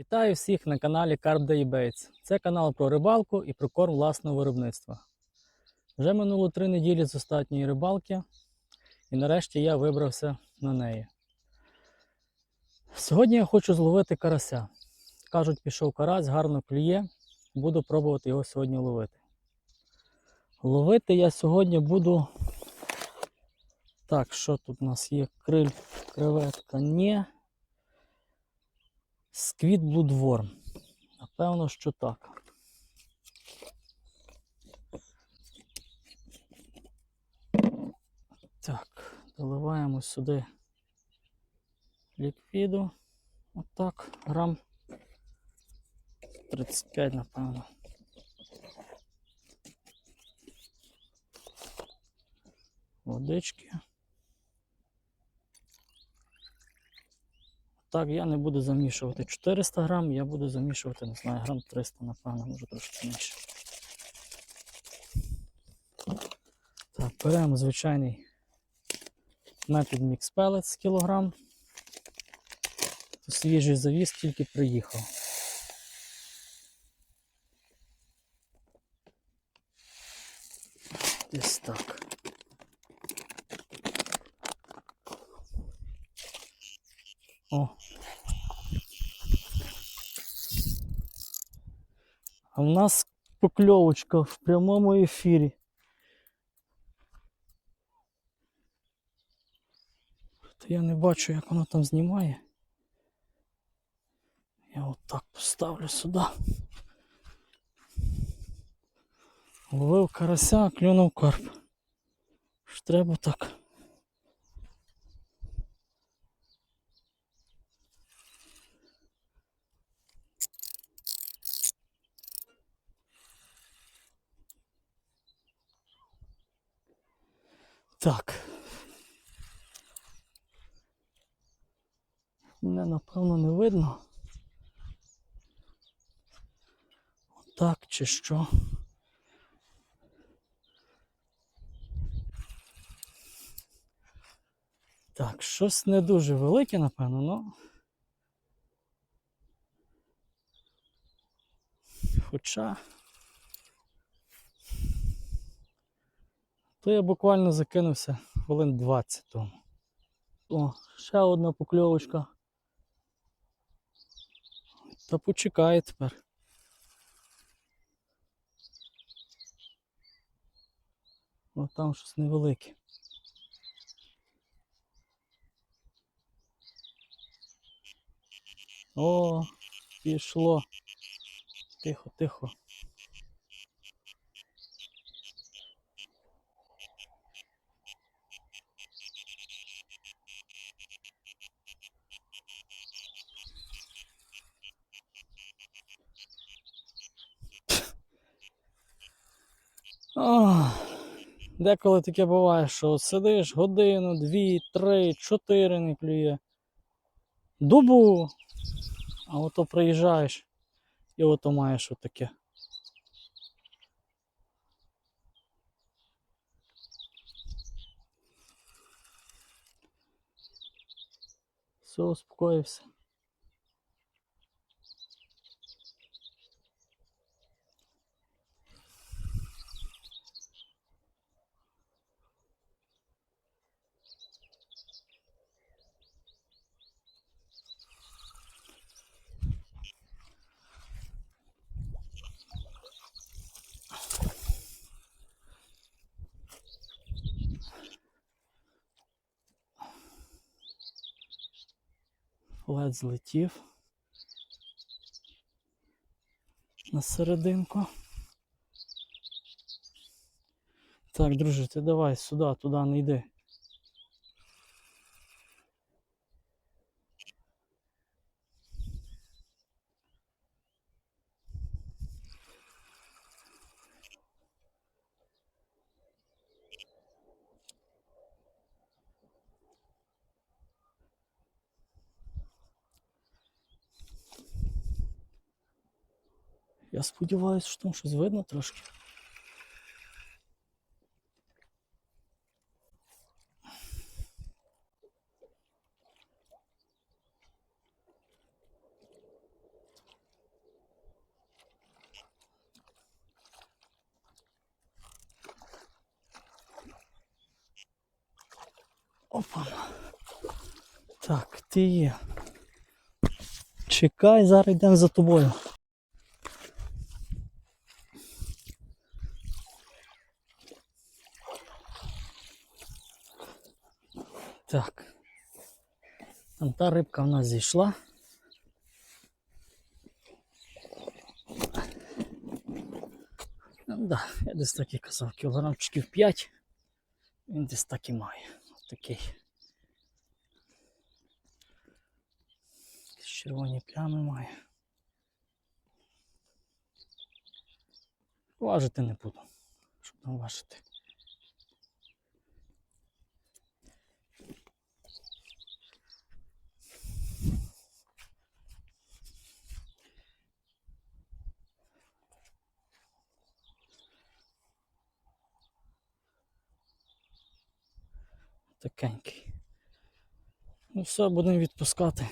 Вітаю всіх на каналі Carp Day Baits. Це канал про рибалку і про корм власного виробництва. Вже минуло три неділі з останньої рибалки, і нарешті я вибрався на неї. Сьогодні я хочу зловити карася. Кажуть, пішов карась, гарно клює. Буду пробувати його сьогодні ловити. Ловити я сьогодні буду. Так, що тут у нас є? Криль, креветка, ні. Сквіт Блудворм. Напевно, що так. Так, доливаємо сюди ліквіду. Отак, грам 35, напевно. Водички. Так, я не буду замішувати 400 грам, я буду замішувати, не знаю, грам 300, напевно, може трошки менше. Так, беремо звичайний метод Mix Pellets кілограм. Свіжий завіз тільки приїхав. Десь так. О, В нас покльовочка в прямому ефірі. Та я не бачу, як воно там знімає. Я отак поставлю сюди. Ловив карася, клюнув карп. Ж треба так. Так. Мене напевно не видно. Отак чи що. Так, щось не дуже велике, напевно, но. Хоча. То я буквально закинувся хвилин 20 тому. О, ще одна покльовочка. Та почекає тепер. О, там щось невелике. О, пішло. Тихо, тихо. Ох, деколи таке буває, що сидиш годину, дві, три, чотири не клює. Дубу. А ото приїжджаєш і ото маєш отаке. Все, успокоївся. Лед злетів на серединку. Так, друже, ти давай сюди, туди не йди. Я сподіваюся, що там щось видно трошки. Опа. Так, ти є. Чекай, зараз йдемо за тобою. Так. Там та рибка в нас зійшла. Ну, да, я десь так і казав, кілограмчиків 5. Він десь так і має. Ось такий. Червоні плями має. Важити не буду. Щоб там важити. Такенький. Ну все, будемо відпускати.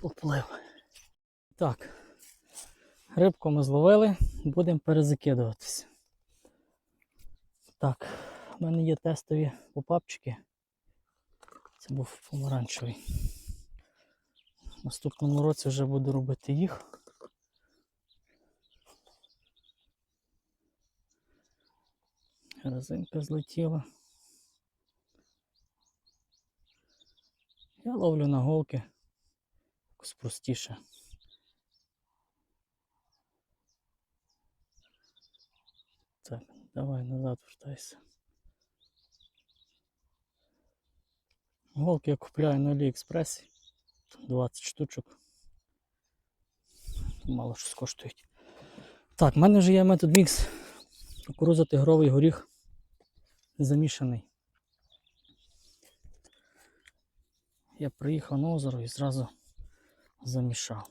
Поплив. Так. Рибку ми зловили, будемо перезакидуватися. Так, в мене є тестові попапчики. Це був помаранчевий. В наступному році вже буду робити їх. Резинка злетіла. Я ловлю на голки. Якось простіше. Так, давай назад вертайся. Голки я купляю на Аліекспресі. 20 штучок. Мало що коштують. Так, в мене вже є метод мікс. Кукуруза тигровий горіх замішаний. Я приїхав на озеро і зразу замішав.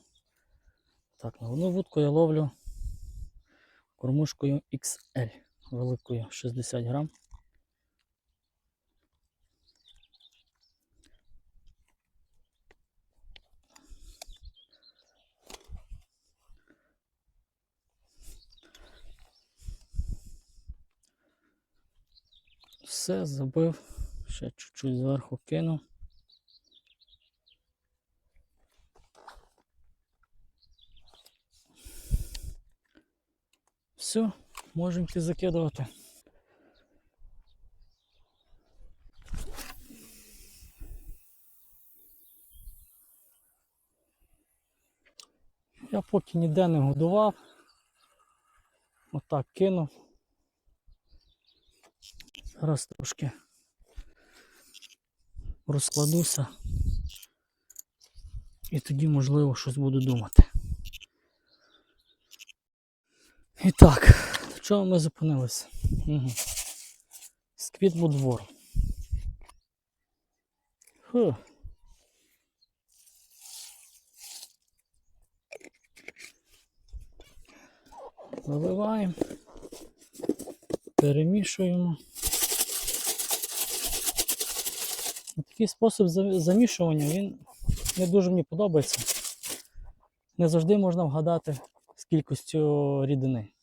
Так, на одну вудку я ловлю кормушкою XL великою 60 грам. Все, забив, ще чуть-чуть зверху кину. Все, можемо йти закидувати. Я поки ніде не годував. Отак кинув. Зараз трошки розкладуся. І тоді, можливо, щось буду думати. І так, чому ми зупинилися? Угу. Сквіт двор. Фу. Заливаємо, перемішуємо. Такий спосіб замішування, він не дуже мені подобається. Не завжди можна вгадати з кількістю рідини.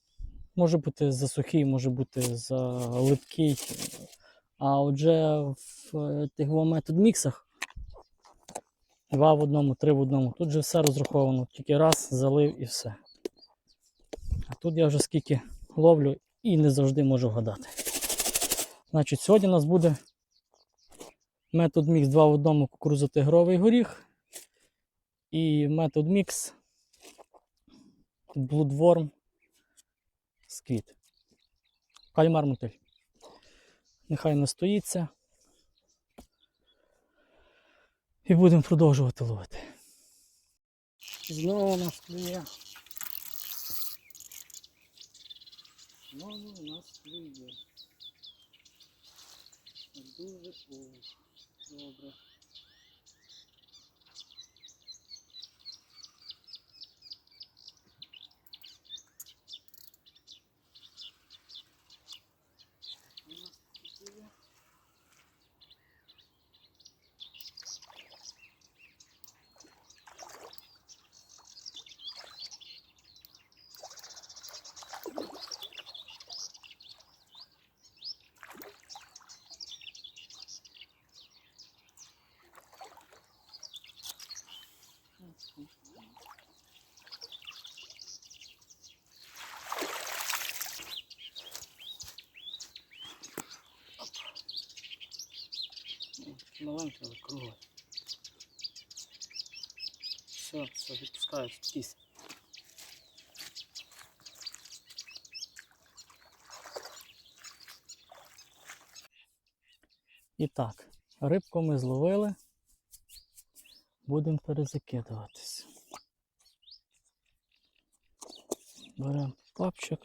Може бути засухий, може бути залипкий. А отже в е, тих метод міксах два в одному, три в одному. Тут же все розраховано. Тільки раз залив і все. А тут я вже скільки ловлю і не завжди можу вгадати. Значить, сьогодні у нас буде метод мікс 2 в одному кукурузотигровий горіх. І метод мікс Bloodworm сквіт. Кальмар мотиль. Нехай настоїться. І будемо продовжувати ловити. Знову нас клює. Знову нас клює. Дуже о, добре. Маленький, але круглий. Все, все, відпускаю, спокійся. І так, рибку ми зловили. Будемо перезакидуватись. Беремо папчик.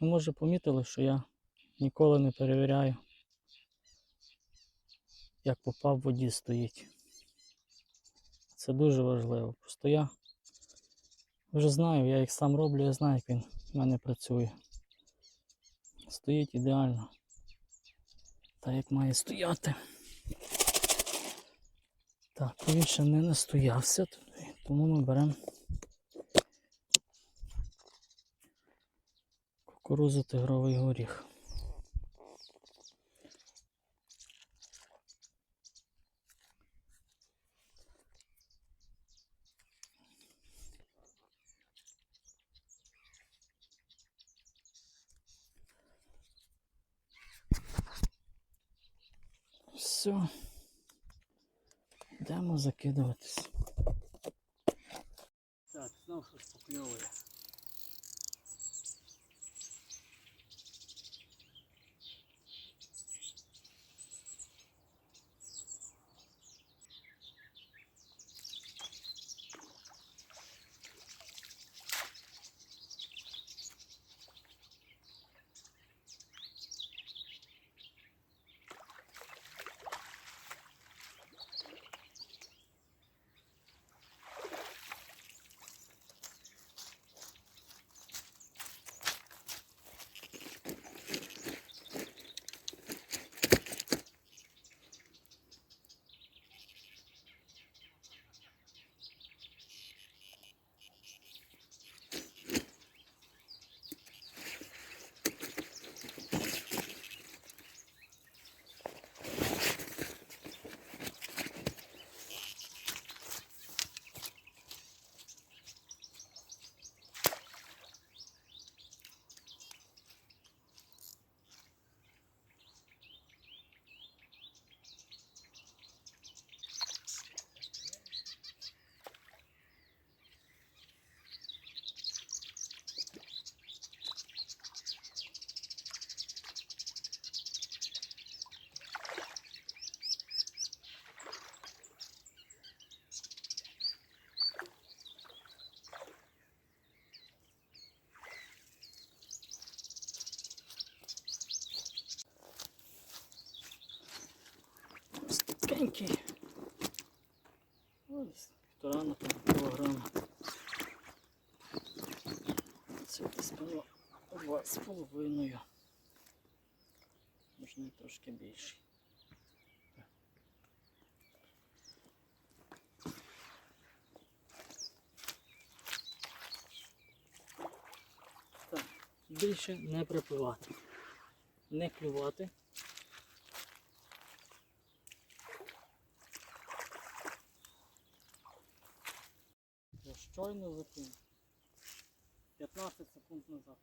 Ви може помітили, що я ніколи не перевіряю, як попав в воді стоїть. Це дуже важливо. Просто я вже знаю, я їх сам роблю, я знаю, як він в мене працює. Стоїть ідеально. Так як має стояти. Так, він ще не настоявся, тому ми беремо кукурузу тигровий горіх. Все. Йдемо закидуватись. Стенький. Ось півтора напевно, кілограма. Це десь було два з половиною. Можна трошки більше. Так, більше не припливати. Не клювати. Я щойно закинув. 15 секунд назад.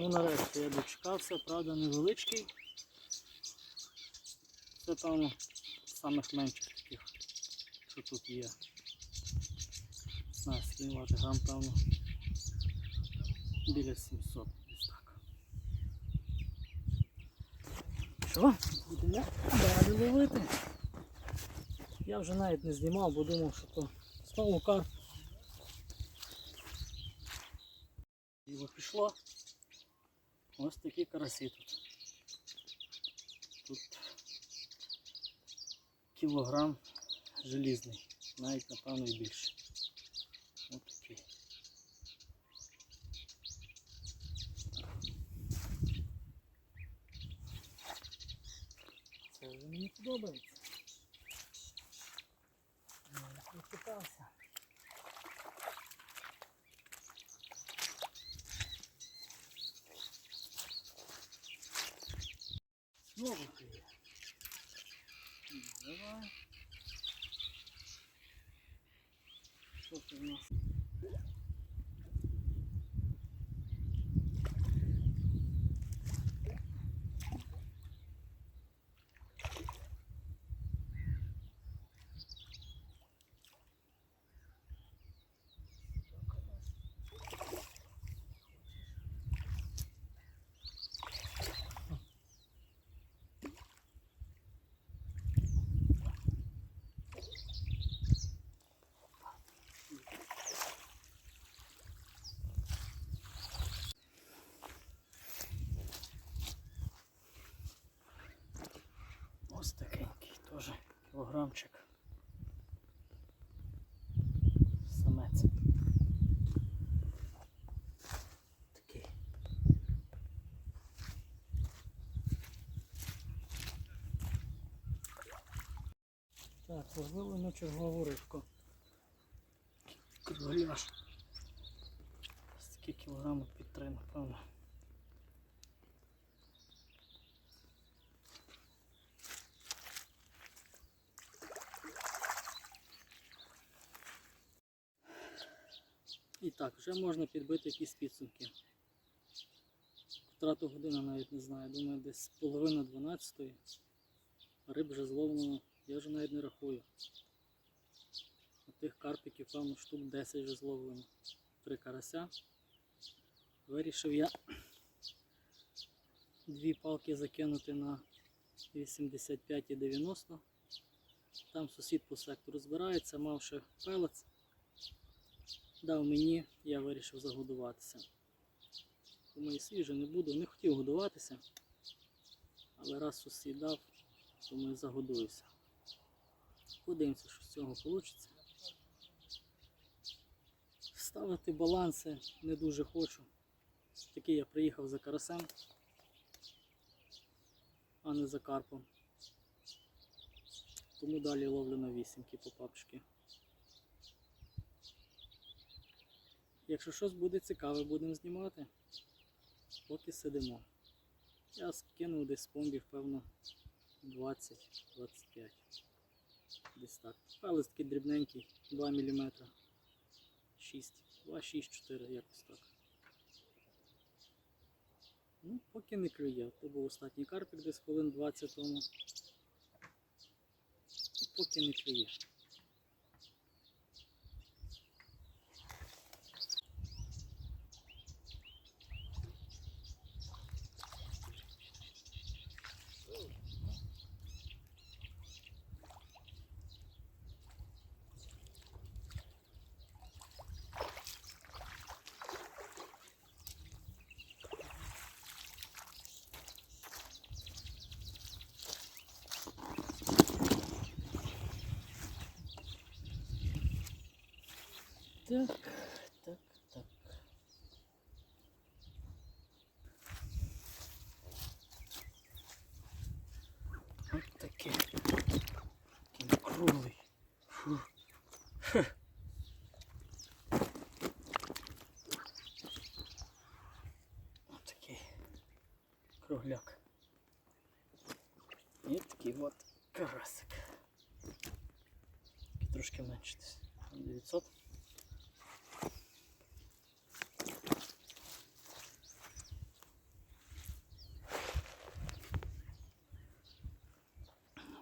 Ну, нарешті я дочекався, правда, невеличкий. Це з самих менших таких, що тут є. Знаю, скільки важить грам, певно. Біля 700 десь так. Що? Будемо далі ловити. Я вже навіть не знімав, бо думав, що то Знову карп. Його пішло. Ось такі карасі тут. Тут кілограм желізний, навіть напевно і більше. Ось такий. Це вже мені подобається. Я прочитався. Знову клює. Ну, Давай. Що це в нас? Ось такенький теж кілограмчик. Самець. Такий. Так, ловили на чергову рибку. Кругляш. Ось такі кілограми під три, так, вже можна підбити якісь підсумки. Втрату година навіть не знаю. Думаю, десь половина 12-ї. Риб вже зловлено, я вже навіть не рахую. А тих карпіків, певно, штук 10 вже зловлено. Три карася. Вирішив я дві палки закинути на 85 і 90. Там сусід по сектору збирається, мав ще пелець дав мені, я вирішив загодуватися. Тому і свіже не буду, не хотів годуватися, але раз сусід дав, тому і загодуюся. Подивимося, що з цього вийде. Ставити баланси не дуже хочу. Такий я приїхав за карасем, а не за карпом. Тому далі ловлю на вісімки по папочки. Якщо щось буде цікаве, будемо знімати. Поки сидимо. Я скинув десь помбів, певно, 20-25. Десь так. Палець такий дрібненький, 2 мм. 6, 2, 6, 4, якось так. Ну, поки не клює. То був останній карпик десь хвилин 20 тому. І поки не клює. Так, так, так. От таке. Такий круглий. Фу. Хе. От такий кругляк. І такий от карасик. Такий Трошки менше десь. 900.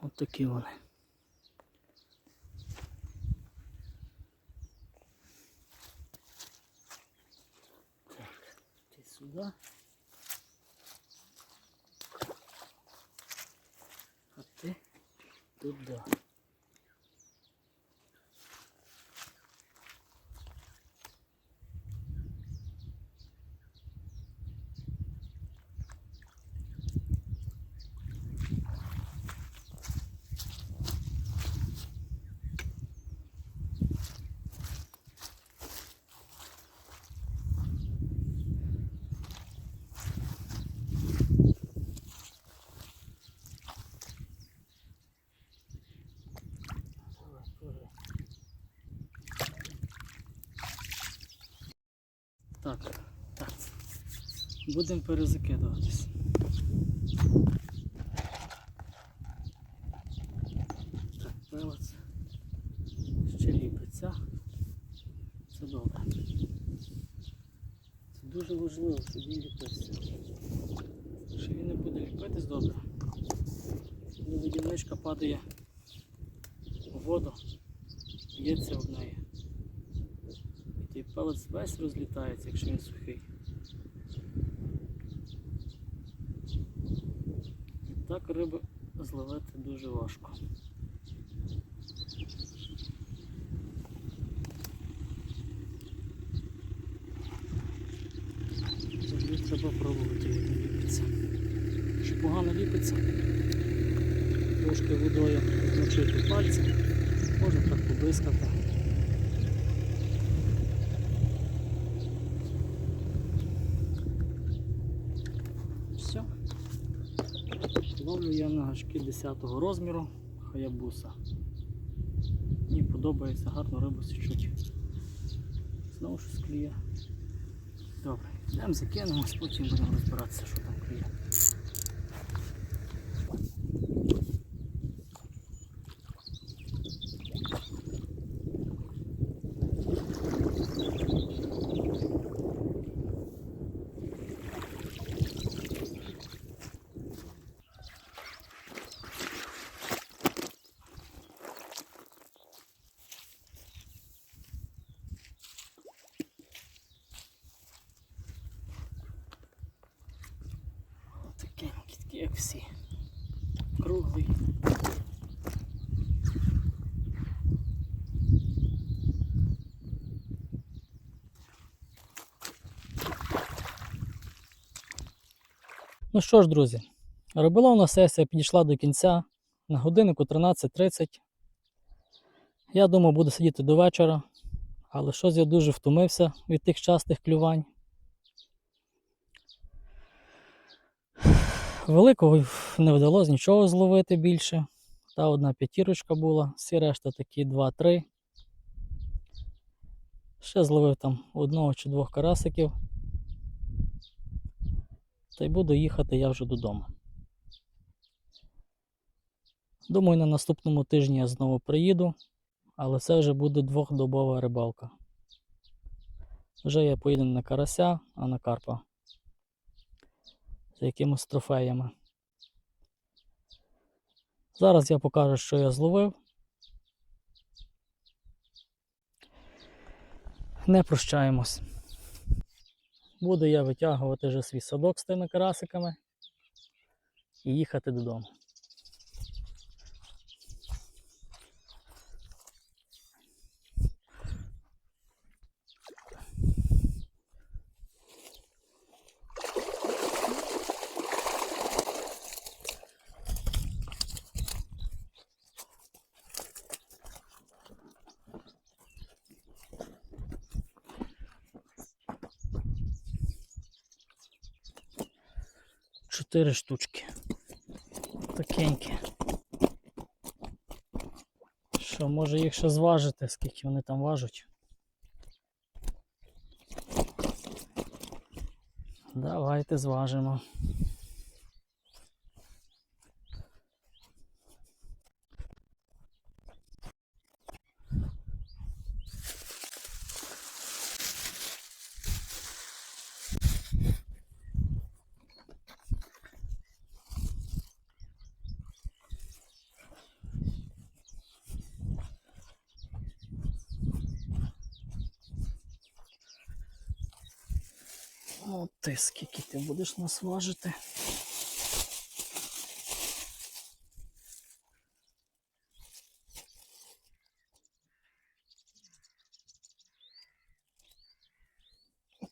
От такі вони. Так, ти сюди. А ти туди. Так, так. Будемо перезакидуватись. Так, пелець. Ще ліпиться. Це добре. Це дуже важливо, щоб він ліпився. Якщо він не буде ліпитись добре, коли водяничка падає у воду, б'ється об неї. І той пелець весь розлітається, якщо він сухий. Так зловити дуже важко. Взагалі треба пробувати, як він ліпиться. Якщо погано ліпиться, трошки водою змочити пальці, можна так побискати. Все. Ловлю я на гачки 10 розміру хаябуса. Мені подобається гарно рибу січуть. Знову щось клює. Добре, йдемо закинемось, потім будемо розбиратися, що там клює. Такенький, такий. Круглий. Ну що ж, друзі, риболовна сесія підійшла до кінця на годиннику 13.30. Я думав, буду сидіти до вечора, але щось я дуже втомився від тих частих клювань. Великого не вдалося нічого зловити більше. Та одна п'ятірочка була, всі решта такі 2-3. Ще зловив там одного чи двох карасиків. Та й буду їхати я вже додому. Думаю, на наступному тижні я знову приїду, але це вже буде двохдобова рибалка. Вже я поїду на карася, а на карпа з якимось трофеями. Зараз я покажу, що я зловив. Не прощаємось. Буду я витягувати вже свій садок з тими карасиками і їхати додому. Чотири штучки. Такенькі. Що, може їх ще зважити, скільки вони там важать? Давайте зважимо. О, ти скільки ти будеш нас важити?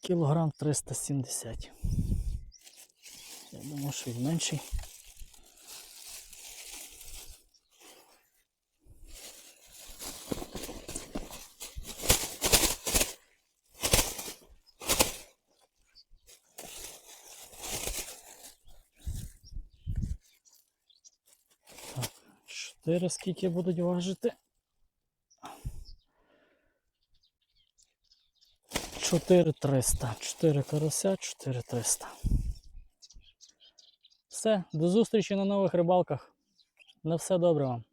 Кілограм 370. Я думаю, що він менший. Чотири скільки будуть важити? 4300. 4 карася, 4300. Все, до зустрічі на нових рибалках. На все добре вам.